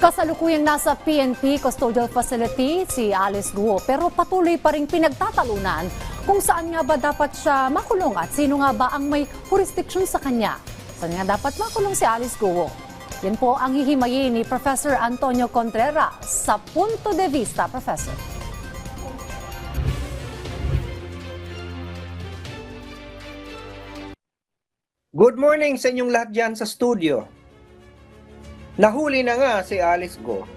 Kasalukuyang nasa PNP Custodial Facility si Alice Guo pero patuloy pa rin pinagtatalunan kung saan nga ba dapat siya makulong at sino nga ba ang may jurisdiction sa kanya. Saan nga dapat makulong si Alice Guo? Yan po ang hihimayin ni Professor Antonio Contreras sa Punto de Vista, Professor. Good morning sa inyong lahat dyan sa studio. Nahuli na nga si Alice Go.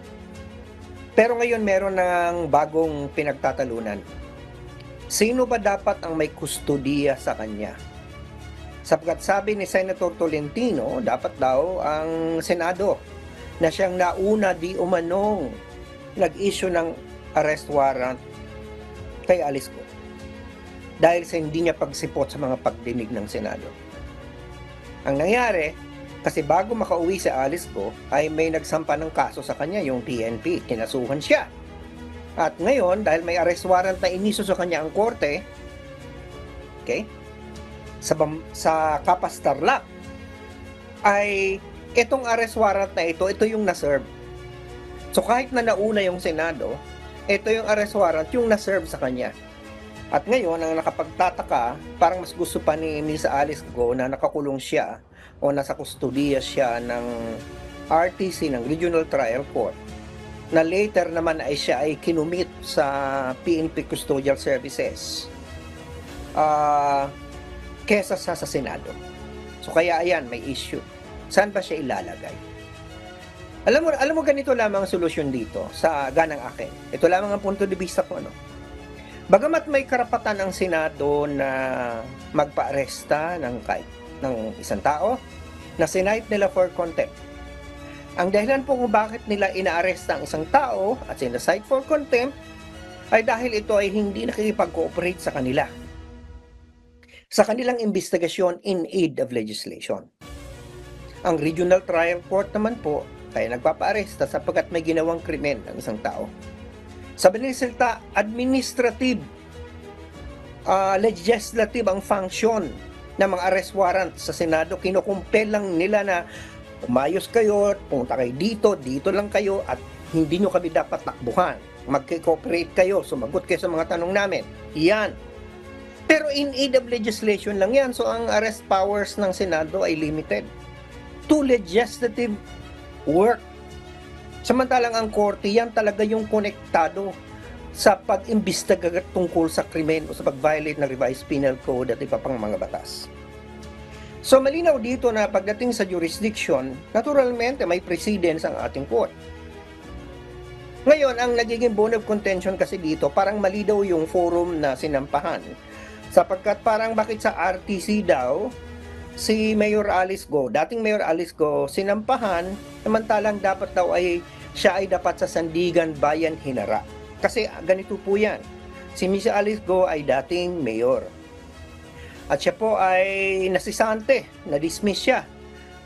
Pero ngayon meron ng bagong pinagtatalunan. Sino ba dapat ang may kustodiya sa kanya? Sapagkat sabi ni Senator Tolentino, dapat daw ang Senado na siyang nauna di umanong nag-issue ng arrest warrant kay Alice Go. Dahil sa hindi niya pagsipot sa mga pagdinig ng Senado. Ang nangyari, kasi bago makauwi si Alice Go, ay may nagsampa ng kaso sa kanya, yung PNP. Kinasuhan siya. At ngayon, dahil may arrest warrant na iniso sa kanya ang korte, okay, sa, sa Kapas Tarlac, ay itong arrest warrant na ito, ito yung naserve. So kahit na nauna yung Senado, ito yung arrest warrant yung naserve sa kanya. At ngayon, ang nakapagtataka, parang mas gusto pa ni Miss Alice Go na nakakulong siya o nasa kustodiya siya ng RTC ng Regional Trial Court na later naman ay siya ay kinumit sa PNP Custodial Services ah kesa sa, sa Senado. So kaya ayan, may issue. Saan ba siya ilalagay? Alam mo, alam mo ganito lamang ang solusyon dito sa ganang akin. Ito lamang ang punto de vista ko, ano? Bagamat may karapatan ang Senado na magpa-aresta ng kahit ng isang tao, na sinight nila for contempt. Ang dahilan po kung bakit nila inaaresta ang isang tao at sinasight for contempt ay dahil ito ay hindi nakikipag-cooperate sa kanila sa kanilang investigasyon in aid of legislation. Ang Regional Trial Court naman po kaya nagpapa-aresta sapagkat may ginawang krimen ang isang tao. Sa salita, administrative, ah, legislative ang function ng mga arrest warrant sa Senado. Kinukumpel lang nila na umayos kayo, pumunta kayo dito, dito lang kayo at hindi nyo kami dapat takbuhan. Mag-cooperate kayo, sumagot kayo sa mga tanong namin. Yan. Pero in aid of legislation lang yan. So ang arrest powers ng Senado ay limited to legislative work. Samantalang ang korte, yan talaga yung konektado sa pag-imbestiga tungkol sa krimen o sa pag-violate ng revised penal code at iba pang mga batas. So malinaw dito na pagdating sa jurisdiction, naturalmente may precedence ang ating court. Ngayon, ang nagiging bone of contention kasi dito, parang mali daw yung forum na sinampahan. Sapagkat parang bakit sa RTC daw, si Mayor Alice Go, dating Mayor Alice Go, sinampahan, samantalang dapat daw ay siya ay dapat sa Sandigan Bayan Hinara. Kasi ganito po yan. Si Miss Alice Go ay dating mayor. At siya po ay nasisante, na-dismiss siya.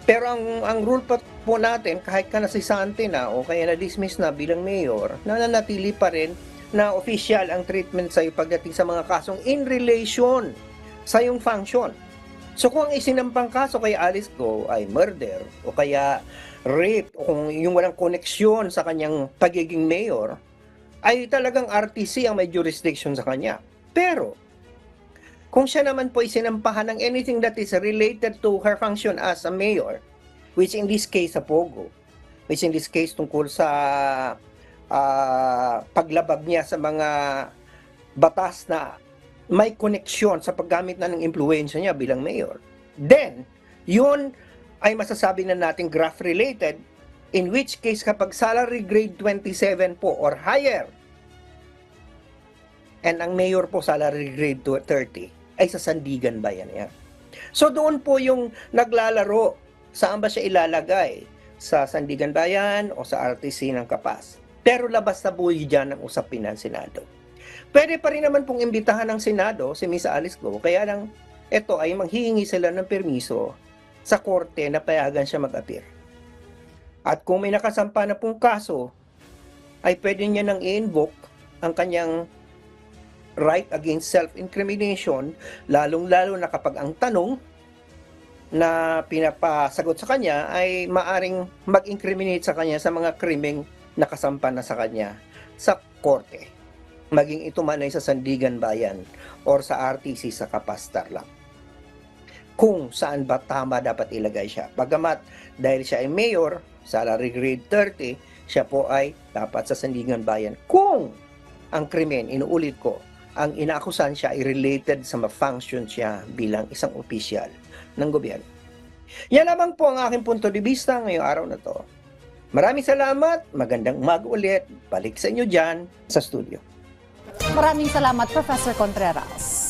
Pero ang, ang rule po natin, kahit ka nasisante na o kaya na-dismiss na bilang mayor, nananatili pa rin na official ang treatment sa pagdating sa mga kasong in relation sa yung function. So kung ang isinampang kaso kay Alice Go ay murder o kaya rape o kung yung walang koneksyon sa kanyang pagiging mayor, ay talagang RTC ang may jurisdiction sa kanya. Pero, kung siya naman po isinampahan ng anything that is related to her function as a mayor, which in this case sa Pogo, which in this case tungkol sa ah, paglabag niya sa mga batas na may koneksyon sa paggamit na ng impluensya niya bilang mayor, then, yun ay masasabi na natin graph related in which case kapag salary grade 27 po or higher and ang mayor po salary grade to 30 ay sa Sandigan Bayan yan. So doon po yung naglalaro saan ba siya ilalagay sa Sandigan Bayan o sa RTC ng Kapas. Pero labas na buhay dyan ang usapin ng Senado. Pwede pa rin naman pong imbitahan ng Senado si Miss Alice Go kaya lang ito ay manghihingi sila ng permiso sa korte na payagan siya mag-appear. At kung may nakasampa na pong kaso, ay pwede niya nang i-invoke ang kanyang right against self-incrimination, lalong-lalo na kapag ang tanong na pinapasagot sa kanya ay maaring mag-incriminate sa kanya sa mga krimeng nakasampa na sa kanya sa korte. Maging ito man ay sa Sandigan Bayan or sa RTC sa Kapastar lang. Kung saan ba tama dapat ilagay siya. Bagamat dahil siya ay mayor, salary grade 30, siya po ay dapat sa Sandigan Bayan. Kung ang krimen, inuulit ko, ang inaakusan siya ay related sa ma-function siya bilang isang opisyal ng gobyerno. Yan lamang po ang aking punto de vista ngayong araw na to. Maraming salamat, magandang umaga ulit. Balik sa inyo dyan sa studio. Maraming salamat, Professor Contreras.